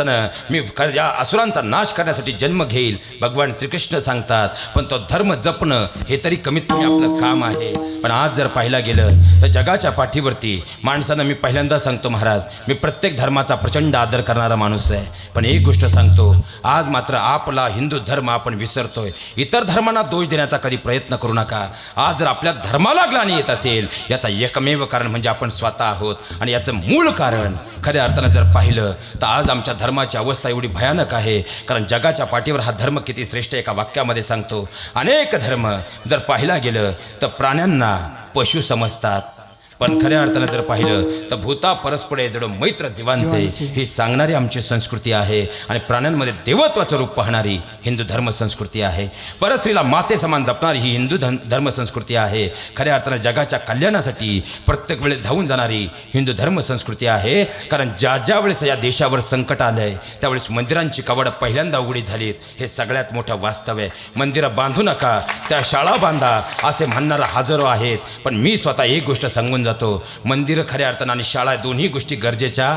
हातानं मी या असुरांचा नाश करण्यासाठी जन्म घेईल. भगवान श्रीकृष्ण सांगतात पण तो धर्म जपणं हे तरी कमीत कमी आपलं काम आहे. पण आज जर पाहिला गेलं तर जगाच्या पाठीवरती माणसानं मी पहिल्यांदा सांगतो महाराज मी प्रत्येक धर्माचा प्रचंड आदर करणारा माणूस आहे. पण एक गोष्ट सांगतो आज मात्र आपला हिंदू धर्म आपण विसरतोय. इतर धर्मांना दोष देण्याचा कधी प्रयत्न करू नका. आज जर आपल्या धर्माला ग्लानी येत असेल याचा एकमेव कारण म्हणजे आपण स्वतः आहोत. आणि याचं मूळ कारण खऱ्या अर्थानं जर पाहिलं तर आज आमच्या धर्माची अवस्था एवढी भयानक आहे. कारण जगाच्या पाठीवर हा धर्म किती श्रेष्ठ एका वाक्यामध्ये सांगतो. अनेक धर्म जर पाहिला गेलं तर प्राण्यांना पशु समजतात. पण खऱ्या अर्थानं जर पाहिलं तर भूता परस्परे जड मैत्र जीवांचे ही सांगणारी आमची संस्कृती आहे आणि प्राण्यांमध्ये देवत्वाचं रूप पाहणारी हिंदू धर्म संस्कृती आहे. परस्त्रीला माते समान जपणारी ही हिंदू धन धर्म संस्कृती आहे. खऱ्या अर्थानं जगाच्या कल्याणासाठी प्रत्येक वेळेस धावून जाणारी हिंदू धर्म संस्कृती आहे. कारण ज्या ज्या वेळेस या देशावर संकट आलं आहे त्यावेळेस मंदिरांची कवाडं पहिल्यांदा उघडी झालीत. हे सगळ्यात मोठं वास्तव आहे. मंदिरं बांधू नका त्या शाळा बांधा असे म्हणणारा हजारो आहेत. पण मी स्वतः एक गोष्ट सांगून जातो. मंदिरं खऱ्या अर्थानं आणि शाळा दोन्ही गोष्टी गरजेच्या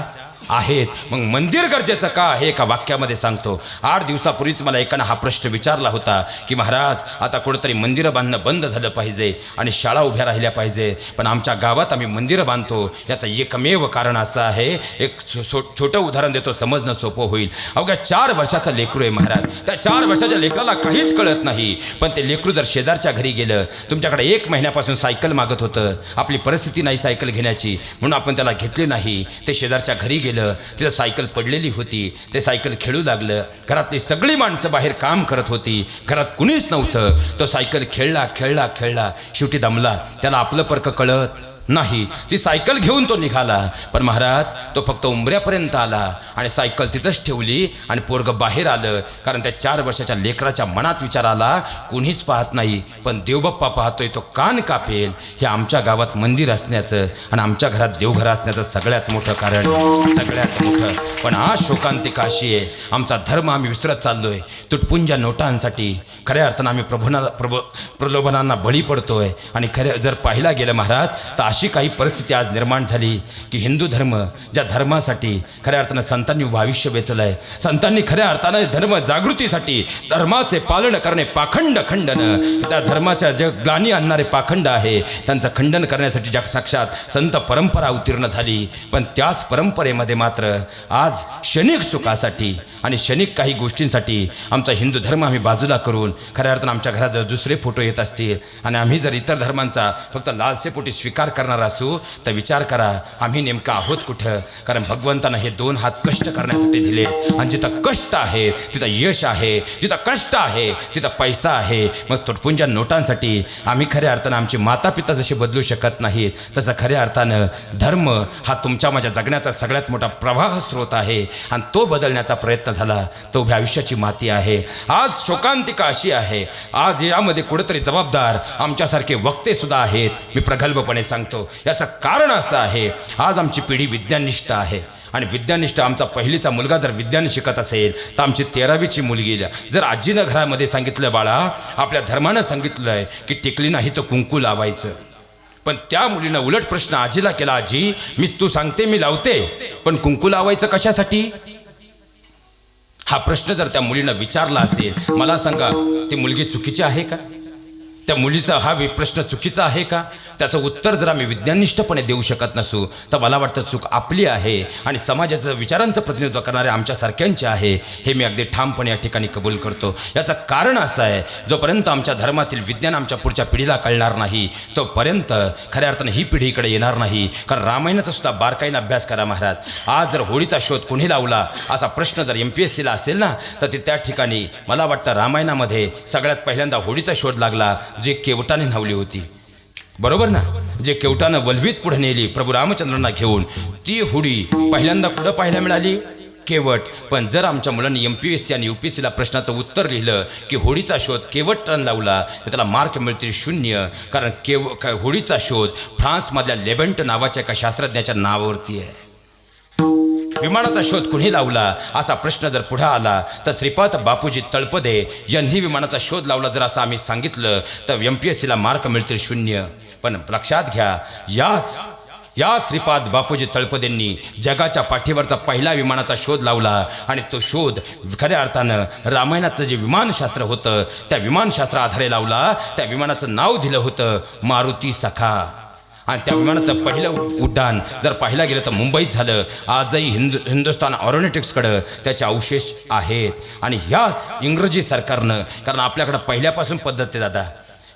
आहेत. मग मंदिर गरजेचं का हे एका वाक्यामध्ये सांगतो. आठ दिवसापूर्वीच मला एकानं हा प्रश्न विचारला होता की महाराज आता कुठंतरी मंदिरं बांधणं बंद झालं पाहिजे आणि शाळा उभ्या राहिल्या पाहिजे. पण आमच्या गावात आम्ही मंदिरं बांधतो. याचं एकमेव कारण असं आहे. एक छो- छोटं उदाहरण देतो. समजणं सोपं होईल. अवघ्या चार वर्षाचा लेकरू आहे महाराज. त्या चार वर्षाच्या लेकराला काहीच कळत नाही. पण ते लेकरू जर शेजारच्या घरी गेलं तुमच्याकडे एक महिन्यापासून सायकल मागत होतं. आपली परिस्थिती नाही सायकल घेण्याची. म्हणून आपण त्याला घेतली नाही. ते शेजारच्या घरी गेलं. तिथं सायकल पडलेली होती ते सायकल खेळू लागलं घरातली सगळी माणसं बाहेर काम करत होती घरात कुणीच नव्हतं. तो सायकल खेळला खेळला खेळला शेवटी दमला. त्याला आपलं परक कळत नाही. ती सायकल घेऊन तो निघाला. पण महाराज तो फक्त उंबऱ्यापर्यंत आला आणि सायकल तिथंच ठेवली आणि पोरग बाहेर आलं. कारण त्या चार वर्षाच्या लेकराच्या मनात विचार आला कुणीच पाहत नाही पण देवबाप्पा पाहतोय तो कान कापेल. हे आमच्या गावात मंदिर असण्याचं आणि आमच्या घरात देवघर असण्याचं सगळ्यात मोठं कारण. सगळ्यात मोठं. पण आज शोकांतिका अशी आहे. आमचा धर्म आम्ही विसरत चाललोय. तुटपुंजा नोटांसाठी खऱ्या अर्थानं आम्ही प्रभुना प्रभ प्रलोभनांना बळी पडतोय. आणि खऱ्या जर पाहिला गेलं महाराज तर अशी काही परिस्थिती आज निर्माण झाली की हिंदू धर्म ज्या धर्मासाठी खऱ्या अर्थानं संतांनी उभं आयुष्य वेचलं आहे संतांनी खऱ्या अर्थानं धर्म जागृतीसाठी धर्माचे पालन करणे पाखंड खंडन. त्या धर्माच्या जे ग्लानी आणणारे पाखंड आहे त्यांचं खंडन करण्यासाठी ज्या साक्षात संत परंपरा उत्तीर्ण झाली पण त्याच परंपरेमध्ये मात्र आज क्षणिक सुखासाठी आणि क्षणिक काही गोष्टींसाठी आमचा हिंदू धर्म आम्ही बाजूला करून खऱ्या अर्थानं आमच्या घरात जर दुसरे फोटो येत असतील. आणि आम्ही जर इतर धर्मांचा फक्त लालसेपोटी स्वीकार करणार असू तर विचार करा आम्ही नेमकं आहोत कुठं? कारण भगवंतानं हे दोन हात कष्ट करण्यासाठी दिले. आणि जिथं कष्ट आहे तिथं यश आहे जिथं कष्ट आहे तिथं पैसा आहे. मग तुटपुंजा नोटांसाठी आम्ही खऱ्या अर्थानं आमचे माता पिता बदलू शकत नाहीत तसं खऱ्या अर्थानं धर्म हा तुमच्या माझ्या जगण्याचा सगळ्यात मोठा प्रवाह स्रोत आहे. आणि तो बदलण्याचा प्रयत्न झाला तो उभ्या आयुष्याची माती आहे. आज शोकांतिका अशी आहे. आज यामध्ये कुठेतरी जबाबदार आमच्यासारखे वक्ते सुद्धा आहेत. मी प्रगल्भपणे सांगतो याचं कारण असं आहे आज आमची पिढी विज्ञाननिष्ठ आहे. आणि विद्यानिष्ठ आमचा पहिलीचा मुलगा जर विज्ञान शिकत असेल तर आमची तेरावीची मुलगी जर आजीनं घरामध्ये सांगितलं बाळा आपल्या धर्मानं सांगितलं आहे की टिकली नाही तर कुंकू लावायचं. पण त्या मुलीनं उलट प्रश्न आजीला केला आजी मीच तू सांगते मी लावते. पण कुंकू लावायचं कशासाठी? हा प्रश्न जर त्या मुलीनं विचारला असेल मला सांगा ती मुलगी चुकीची आहे का? त्या मुलीचा हा प्रश्न चुकीचा आहे का? त्याचं उत्तर जर आम्ही विज्ञानिष्ठपणे देऊ शकत नसू तर मला वाटतं चूक आपली आहे आणि समाजाचं विचारांचं प्रतिनिधित्व करणाऱ्या आमच्यासारख्यांचे आहे हे मी अगदी ठामपणे या ठिकाणी कबूल करतो. याचं कारण असं आहे जोपर्यंत आमच्या धर्मातील विज्ञान आमच्या पुढच्या पिढीला कळणार नाही तोपर्यंत खऱ्या अर्थानं ही पिढी इकडे येणार नाही. कारण रामायणाचा सुद्धा बारकाईनं अभ्यास करा महाराज. आज जर होळीचा शोध कुणी लावला असा प्रश्न जर एम पी एस सीला असेल ना तर ते त्या ठिकाणी मला वाटतं रामायणामध्ये सगळ्यात पहिल्यांदा होळीचा शोध लागला जे केवटाने न्हावली होती. बरोबर ना? जे केवटानं वल्वीत पुढे नेली प्रभू रामचंद्रांना घेऊन ती हुडी पहिल्यांदा कुठं पाहायला मिळाली? केवट. पण जर आमच्या मुलांनी एम पी एस सी आणि यू पी एस सीला प्रश्नाचं उत्तर लिहिलं की होडीचा शोध केवटन लावला तर त्याला मार्क मिळतील शून्य. कारण केव होडीचा शोध फ्रान्समधल्या लेबंट नावाच्या एका शास्त्रज्ञाच्या नावावरती आहे. विमानाचा शोध कुणी लावला? असा प्रश्न जर पुढे आला तर श्रीपाद बापूजी तळपदे यांनी विमानाचा शोध लावला जर असं आम्ही सांगितलं तर एम पी एस सीला मार्क मिळतील शून्य. पण लक्षात घ्या याच या श्रीपाद बापूजी तळपदेंनी जगाच्या पाठीवरचा पहिला विमानाचा शोध लावला आणि तो शोध खऱ्या अर्थानं रामायणाचं जे विमानशास्त्र होतं त्या विमानशास्त्र आधारे लावला त्या विमानाचं नाव दिलं होतं मारुती सखा. आणि त्या विमानाचं पहिलं उड्डाण जर पाहिलं गेलं तर मुंबईत झालं. आजही हिंदु हिंदुस्थान ऑरोनॉटिक्सकडं त्याचे अवशेष आहेत. आणि ह्याच इंग्रजी सरकारनं कारण आपल्याकडं पहिल्यापासून पद्धत आहे दादा.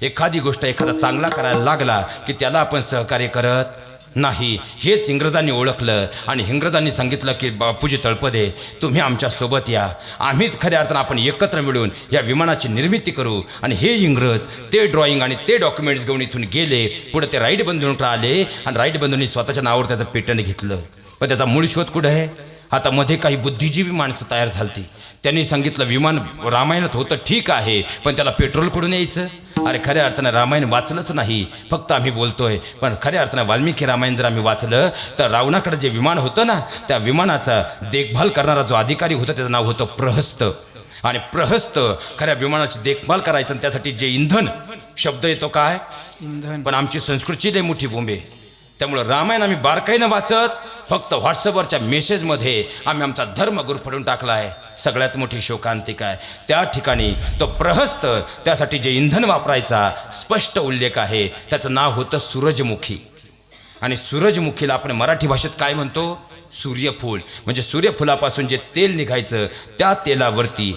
एखादी गोष्ट एखादा चांगला करायला लागला की त्याला आपण सहकार्य करत नाही. हेच इंग्रजांनी ओळखलं आणि इंग्रजांनी सांगितलं की बापूजी तळपदे तुम्ही आमच्यासोबत या. आम्हीच खऱ्या अर्थानं आपण एकत्र मिळून या विमानाची निर्मिती करू. आणि हे इंग्रज ते ड्रॉइंग आणि ते डॉक्युमेंट्स घेऊन इथून गेले. पुढे ते राईट बंधूंकडे आले आणि राईट बंधूंनी स्वतःच्या नावावर त्याचं पेटंट घेतलं. पण त्याचा मूळ शोध कुठं आहे? आता मध्ये काही बुद्धिजीवी माणसं तयार झालती. त्यांनी सांगितलं विमान रामायणात होतं ठीक आहे पण त्याला पेट्रोल कुठून यायचं. अरे खऱ्या अर्थानं रामायण वाचलंच नाही. फक्त आम्ही बोलतोय. पण खऱ्या अर्थानं वाल्मिकी रामायण जर आम्ही वाचलं तर रावणाकडे जे विमान होतं ना त्या विमानाचा देखभाल करणारा जो अधिकारी होता त्याचं नाव होतं प्रहस्त. आणि प्रहस्त खऱ्या विमानाची देखभाल करायचं आणि त्यासाठी जे इंधन शब्द येतो काय? इंधन. पण आमची संस्कृती लय मोठी बोंबे. त्यामुळं रामायण आम्ही बारकाईनं वाचत फक्त व्हॉट्सअपवरच्या मेसेजमध्ये आम्ही आमचा धर्म गुरफडून टाकला आहे सगळ्यात मोठी शोकांतिका आहे. त्या ठिकाणी तो प्रहस्त त्यासाठी जे इंधन वापरायचा स्पष्ट उल्लेख आहे त्याचं नाव होतं सूरजमुखी. आणि सूरजमुखीला आपण मराठी भाषेत काय म्हणतो? सूर्यफूल. म्हणजे सूर्यफुलापासून जे तेल निघायचं त्या तेलावरती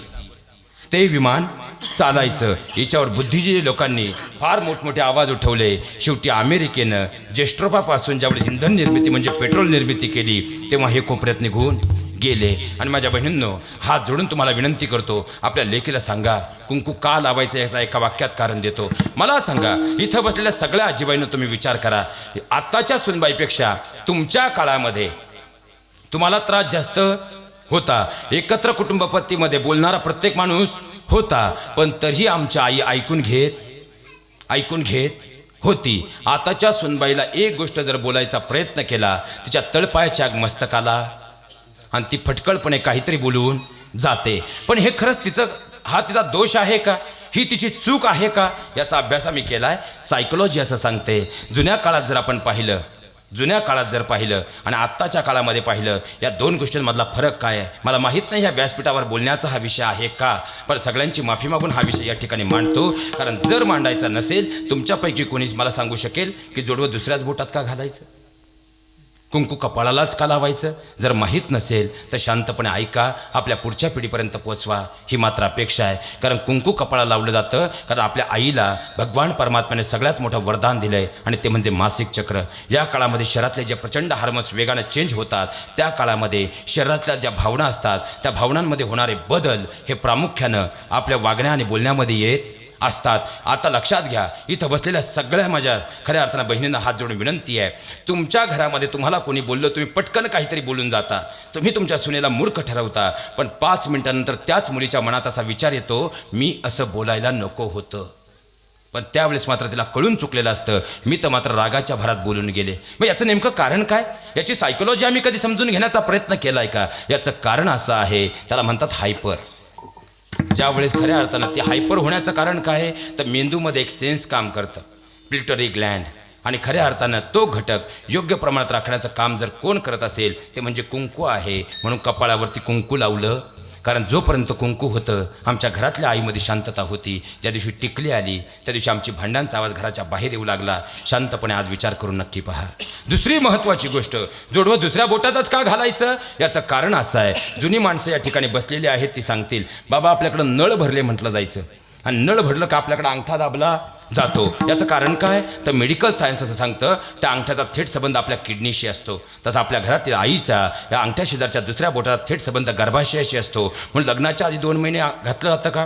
ते विमान चालायचं. याच्यावर बुद्धिजीवी लोकांनी फार मोठमोठे आवाज उठवले. शेवटी अमेरिकेनं जेस्ट्रोपापासून ज्यावेळी इंधन निर्मिती म्हणजे पेट्रोल निर्मिती केली तेव्हा हे कोपऱ्यात निघून गेले. आणि माझ्या बहिणींनो हात जोडून तुम्हाला विनंती करतो आपल्या लेकीला सांगा कुंकू का लावायचं याचा एका वाक्यात कारण देतो. मला सांगा इथं बसलेल्या सगळ्या आजीबाईनं तुम्ही विचार करा. आत्ताच्या सुनबाईपेक्षा तुमच्या काळामध्ये तुम्हाला त्रास जास्त होता. एकत्र कुटुंबपत्तीमध्ये बोलणारा प्रत्येक माणूस होता पण तरीही आमच्या आई ऐकून घेत ऐकून घेत होती. आताच्या सुनबाईला एक गोष्ट जर बोलायचा प्रयत्न केला तिच्या तळपायाच्या मस्तकाला आणि ती फटकळपणे काहीतरी बोलून जाते. पण हे खरंच तिचं हा तिचा दोष आहे का? ही तिची चूक आहे का? याचा अभ्यास आम्ही केला आहे सायकोलॉजी असं सांगते. जुन्या काळात जर आपण पाहिलं जुन्या काळात जर पाहिलं आणि आत्ताच्या काळामध्ये पाहिलं या दोन गोष्टींमधला फरक काय आहे? मला माहीत नाही ह्या व्यासपीठावर बोलण्याचा हा विषय आहे का? पण सगळ्यांची माफी मागून हा विषय या ठिकाणी मांडतो. कारण जर मांडायचा नसेल तुमच्यापैकी कोणीच मला सांगू शकेल की जोडवं दुसऱ्याच बोटात का घालायचं? कुंकू कपाळालाच का लावायचं? जर माहीत नसेल तर शांतपणे ऐका. आपल्या पुढच्या पिढीपर्यंत पोचवा. ही मात्र अपेक्षा आहे. कारण कुंकू कपाळा लावलं जातं कारण आपल्या आईला भगवान परमात्म्याने सगळ्यात मोठं वरदान दिलं आहे आणि ते म्हणजे मासिक चक्र. या काळामध्ये शरीरातले जे प्रचंड हार्मोन्स वेगानं चेंज होतात त्या काळामध्ये शरीरातल्या ज्या भावना असतात त्या भावनांमध्ये होणारे बदल हे प्रामुख्यानं आपल्या वागण्या आणि बोलण्यामध्ये येत असतात. आता लक्षात घ्या इथं बसलेल्या सगळ्या माझ्या खऱ्या अर्थानं बहिणींना हात जोडून विनंती आहे. तुमच्या घरामध्ये तुम्हाला कोणी बोललं तुम्ही पटकन काहीतरी बोलून जाता. तुम्ही तुमच्या सुनेला मूर्ख ठरवता. पण पाच मिनिटानंतर त्याच मुलीच्या मनात असा विचार येतो मी असं बोलायला नको होतं. पण त्यावेळेस मात्र तिला कळून चुकलेलं असतं. मी तर मात्र रागाच्या भरात बोलून गेले. मग याचं नेमकं कारण काय? याची सायकोलॉजी आम्ही कधी समजून घेण्याचा प्रयत्न केला आहे का? याचं कारण असं आहे. त्याला म्हणतात हायपर ज्यावेळेस खऱ्या अर्थानं ते हायपर होण्याचं कारण काय आहे? तर मेंदूमध्ये एक सेन्स काम करतं. पिल्टरी ग्लँड आणि खऱ्या अर्थानं तो घटक योग्य प्रमाणात राखण्याचं काम जर कोण करत असेल ते म्हणजे कुंकू आहे. म्हणून कपाळावरती कुंकू लावलं. कारण जोपर्यंत कुंकू होतं आमच्या घरातल्या आईमध्ये शांतता होती ज्या दिवशी टिकली आली त्या दिवशी आमची भांड्यांचा आवाज घराच्या बाहेर येऊ लागला. शांतपणे आज विचार करून नक्की पहा. दुसरी महत्त्वाची गोष्ट जोडवं दुसऱ्या बोटातच का घालायचं? याचं कारण असं आहे जुनी माणसं या ठिकाणी बसलेली आहेत ती सांगतील बाबा आपल्याकडं नळ भरले म्हटलं जायचं. आणि नळ भरलं का आपल्याकडं अंगठा दाबला जातो? याचं कारण काय? तर मेडिकल सायन्स असं सांगतं त्या अंगठ्याचा थेट संबंध आपल्या किडनीशी असतो. तसा आपल्या घरातील आईचा या अंगठ्या शेजारच्या दुसऱ्या बोटाचा थेट संबंध गर्भाशयाशी असतो. म्हणून लग्नाच्या आधी दोन महिने घातलं जातं का?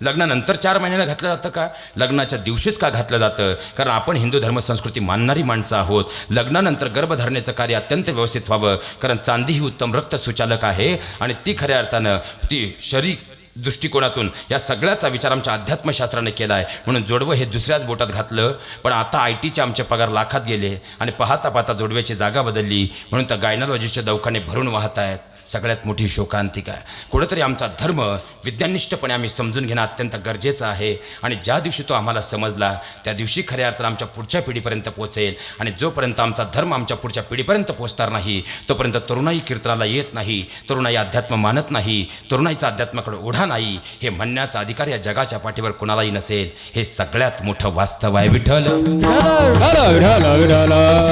लग्नानंतर चार महिन्याला घातलं जातं का? लग्नाच्या दिवशीच का घातलं जातं? कारण आपण हिंदू धर्म संस्कृती मानणारी माणसं आहोत. लग्नानंतर गर्भधारणेचं कार्य अत्यंत व्यवस्थित व्हावं. कारण चांदी ही उत्तम रक्त सुचालक आहे आणि ती खऱ्या अर्थानं ती शरीर दृष्टिकोनातून या सगळ्याचा विचार आमच्या अध्यात्मशास्त्राने केला आहे म्हणून जोडवं हे दुसऱ्याच बोटात घातलं पण आता आय टीचे आमचे पगार लाखात गेले आणि पाहता पाहता जोडव्याची जागा बदलली. म्हणून त्या गायनॉलॉजीचे दवाखाने भरून वाहत आहेत सगळ्यात मोठी शोकांतिका आहे. कुठंतरी आमचा धर्म विज्ञानिष्ठपणे आम्ही समजून घेणं अत्यंत गरजेचं आहे. आणि ज्या दिवशी तो आम्हाला समजला त्या दिवशी खऱ्या अर्थानं आमच्या पुढच्या पिढीपर्यंत पोहोचेल. आणि जोपर्यंत आमचा धर्म आमच्या पुढच्या पिढीपर्यंत पोहोचणार नाही तोपर्यंत तरुणाई कीर्तनाला येत नाही तरुणाई अध्यात्म मानत नाही तरुणाईचा अध्यात्माकडे ओढा नाही हे म्हणण्याचा अधिकार या जगाच्या पाठीवर कुणालाही नसेल. हे सगळ्यात मोठं वास्तव आहे विठ्ठल.